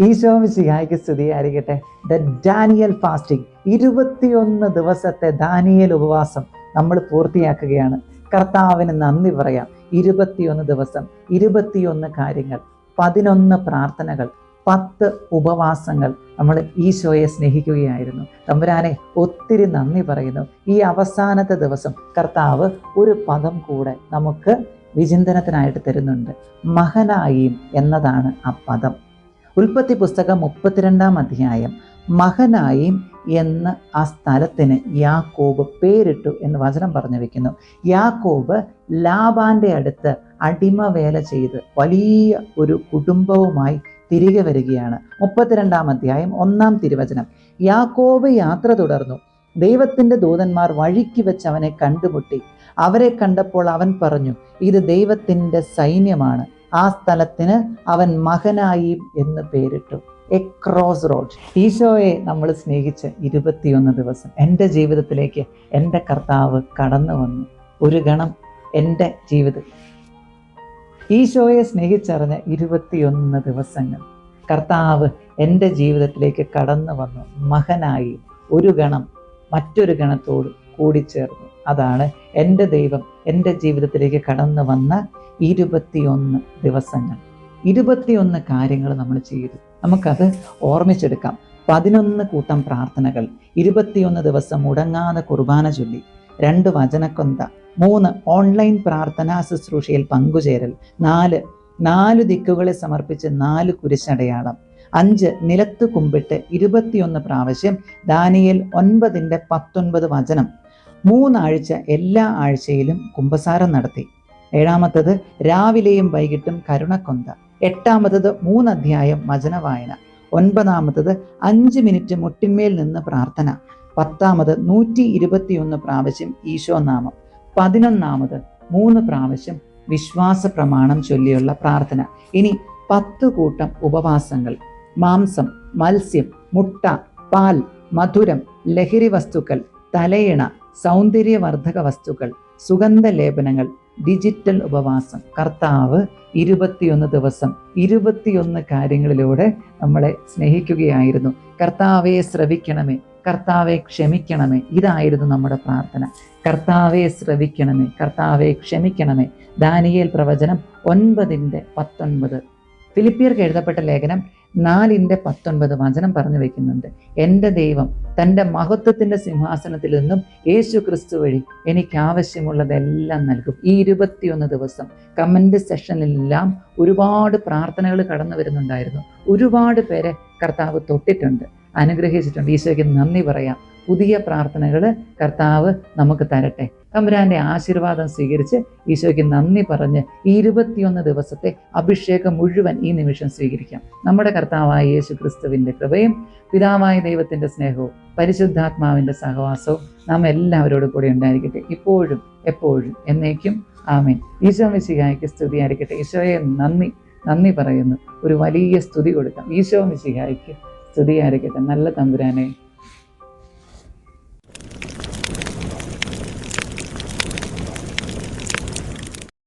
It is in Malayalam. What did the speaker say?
ഈശോ മിശിഹായ്ക്ക് സ്തുതിയായിരിക്കട്ടെ. The Daniel fasting. ഇരുപത്തിയൊന്ന് ദിവസത്തെ ദാനിയൽ ഉപവാസം നമ്മൾ പൂർത്തിയാക്കുകയാണ്. കർത്താവിന് നന്ദി പറയാം. ഇരുപത്തിയൊന്ന് ദിവസം ഇരുപത്തിയൊന്ന് കാര്യങ്ങൾ പതിനൊന്ന് പ്രാർത്ഥനകൾ പത്ത് ഉപവാസങ്ങൾ നമ്മൾ ഈശോയെ സ്നേഹിക്കുകയായിരുന്നു. തമ്പുരാനെ ഒത്തിരി നന്ദി പറയുന്നു. ഈ അവസാനത്തെ ദിവസം കർത്താവ് ഒരു പദം കൂടെ നമുക്ക് വിചിന്തനത്തിനായിട്ട് തരുന്നുണ്ട്. മഹനായിയും എന്നതാണ് ആ പദം. ഉൽപ്പത്തി പുസ്തകം മുപ്പത്തിരണ്ടാം അധ്യായം. മഹനായിം എന്ന് ആ സ്ഥലത്തിന് യാക്കോബ് പേരിട്ടു എന്ന് വചനം പറഞ്ഞു വെക്കുന്നു. യാക്കോബ് ലാബാന്റെ അടുത്ത് അടിമ വേല ചെയ്ത് വലിയ ഒരു കുടുംബവുമായി തിരികെ വരികയാണ്. മുപ്പത്തിരണ്ടാം അധ്യായം ഒന്നാം തിരുവചനം. യാക്കോബ് യാത്ര തുടർന്നു. ദൈവത്തിന്റെ ദൂതന്മാർ വഴിക്ക് വെച്ച് അവനെ കണ്ടുമുട്ടി. അവരെ കണ്ടപ്പോൾ അവൻ പറഞ്ഞു ഇത് ദൈവത്തിന്റെ സൈന്യമാണ്. ആ സ്ഥലത്തിന് അവൻ മകനായി എന്ന് പേരിട്ടു. A cross road. ഈശോയെ നമ്മൾ സ്നേഹിച്ച് ഇരുപത്തിയൊന്ന് ദിവസം എന്റെ ജീവിതത്തിലേക്ക് എന്റെ കർത്താവ് കടന്നു വന്നു. ഒരു ഗണം എന്റെ ജീവിതം. ഈശോയെ സ്നേഹിച്ചറിഞ്ഞ ഇരുപത്തിയൊന്ന് ദിവസങ്ങൾ. കർത്താവ് എന്റെ ജീവിതത്തിലേക്ക് കടന്നു വന്നു. മകനായി ഒരു ഗണം മറ്റൊരു ഗണത്തോട് കൂടിച്ചേർന്നു. അതാണ് എന്റെ ദൈവം എന്റെ ജീവിതത്തിലേക്ക് കടന്നു വന്ന ഇരുപത്തിയൊന്ന് ദിവസങ്ങൾ. ഇരുപത്തിയൊന്ന് കാര്യങ്ങൾ നമ്മൾ ചെയ്തു. നമുക്കത് ഓർമ്മിച്ചെടുക്കാം. പതിനൊന്ന് കൂട്ടം പ്രാർത്ഥനകൾ ഇരുപത്തിയൊന്ന് ദിവസം മുടങ്ങാതെ കുർബാന ചൊല്ലി രണ്ട് വചനക്കൊന്ത മൂന്ന് ഓൺലൈൻ പ്രാർത്ഥനാ ശുശ്രൂഷയിൽ പങ്കുചേരൽ നാല് നാല് ദിക്കുകളെ സമർപ്പിച്ച് നാല് കുരിശടയാളം അഞ്ച് നിലത്ത് കുമ്പിട്ട് ഇരുപത്തിയൊന്ന് പ്രാവശ്യം ദാനിയേൽ ഒൻപതിന്റെ പത്തൊൻപത് വചനം മൂന്നാഴ്ച എല്ലാ ആഴ്ചയിലും കുംഭസാരം നടത്തി. ഏഴാമത്തത് രാവിലെയും വൈകിട്ടും കരുണക്കൊന്ത. എട്ടാമത്തത് മൂന്നധ്യായം വചന വായന ഒൻപതാമത്തത് അഞ്ച് മിനിറ്റ് മുട്ടിന്മേൽ നിന്ന് പ്രാർത്ഥന. പത്താമത് നൂറ്റി ഇരുപത്തിയൊന്ന് പ്രാവശ്യം ഈശോനാമം. പതിനൊന്നാമത് മൂന്ന് പ്രാവശ്യം വിശ്വാസ പ്രമാണം ചൊല്ലിയുള്ള പ്രാർത്ഥന. ഇനി പത്ത് കൂട്ടം ഉപവാസങ്ങൾ. മാംസം മത്സ്യം മുട്ട പാൽ മധുരം ലഹരി വസ്തുക്കൾ തലയിണ സൗന്ദര്യവർദ്ധക വസ്തുക്കൾ സുഗന്ധ ലേപനങ്ങൾ ഡിജിറ്റൽ ഉപവാസം. കർത്താവ് ഇരുപത്തിയൊന്ന് ദിവസം ഇരുപത്തിയൊന്ന് കാര്യങ്ങളിലൂടെ നമ്മളെ സ്നേഹിക്കുകയായിരുന്നു. കർത്താവെ ശ്രവിക്കണമേ കർത്താവെ ക്ഷമിക്കണമേ ഇതായിരുന്നു നമ്മുടെ പ്രാർത്ഥന. കർത്താവെ ശ്രവിക്കണമേ കർത്താവെ ക്ഷമിക്കണമേ. ദാനിയേൽ പ്രവചനം ഒൻപതിന്റെ പത്തൊൻപത്. ഫിലിപ്പിയർക്ക് എഴുതപ്പെട്ട ലേഖനം നാലിന്റെ പത്തൊൻപത് വചനം പറഞ്ഞു വെക്കുന്നുണ്ട്. എന്റെ ദൈവം തന്റെ മഹത്വത്തിന്റെ സിംഹാസനത്തിൽ നിന്നും യേശു ക്രിസ്തു വഴി എനിക്ക് ആവശ്യമുള്ളതെല്ലാം നൽകും. ഈ ഇരുപത്തിയൊന്ന് ദിവസം കമന്റ് സെഷനിലെല്ലാം ഒരുപാട് പ്രാർത്ഥനകൾ കടന്നു വരുന്നുണ്ടായിരുന്നു. ഒരുപാട് പേരെ കർത്താവ് തൊട്ടിട്ടുണ്ട്. അനുഗ്രഹിച്ചിട്ടുണ്ട്. ഈശോയ്ക്ക് നന്ദി പറയാം. പുതിയ പ്രാർത്ഥനകൾ കർത്താവ് നമുക്ക് തരട്ടെ. തമ്പുരാന്റെ ആശീർവാദം സ്വീകരിച്ച് ഈശോയ്ക്ക് നന്ദി പറഞ്ഞ് ഈ ഇരുപത്തിയൊന്ന് ദിവസത്തെ അഭിഷേകം മുഴുവൻ ഈ നിമിഷം സ്വീകരിക്കാം. നമ്മുടെ കർത്താവായ യേശു ക്രിസ്തുവിന്റെ കൃപയും പിതാവായ ദൈവത്തിന്റെ സ്നേഹവും പരിശുദ്ധാത്മാവിന്റെ സഹവാസവും നാം എല്ലാവരോടും കൂടെ ഉണ്ടായിരിക്കട്ടെ. ഇപ്പോഴും എപ്പോഴും എന്നേക്കും ആമേൻ. ഈശോ മിശിഹായ്ക്ക് സ്തുതിയായിരിക്കട്ടെ. ഈശോയെ നന്ദി നന്ദി പറയുന്നു. ഒരു വലിയ സ്തുതി കൊടുക്കാം. ഈശോ മിശിഹായ്ക്ക് സ്തുതിയായിരിക്കട്ടെ. നല്ല തമ്പുരാനെ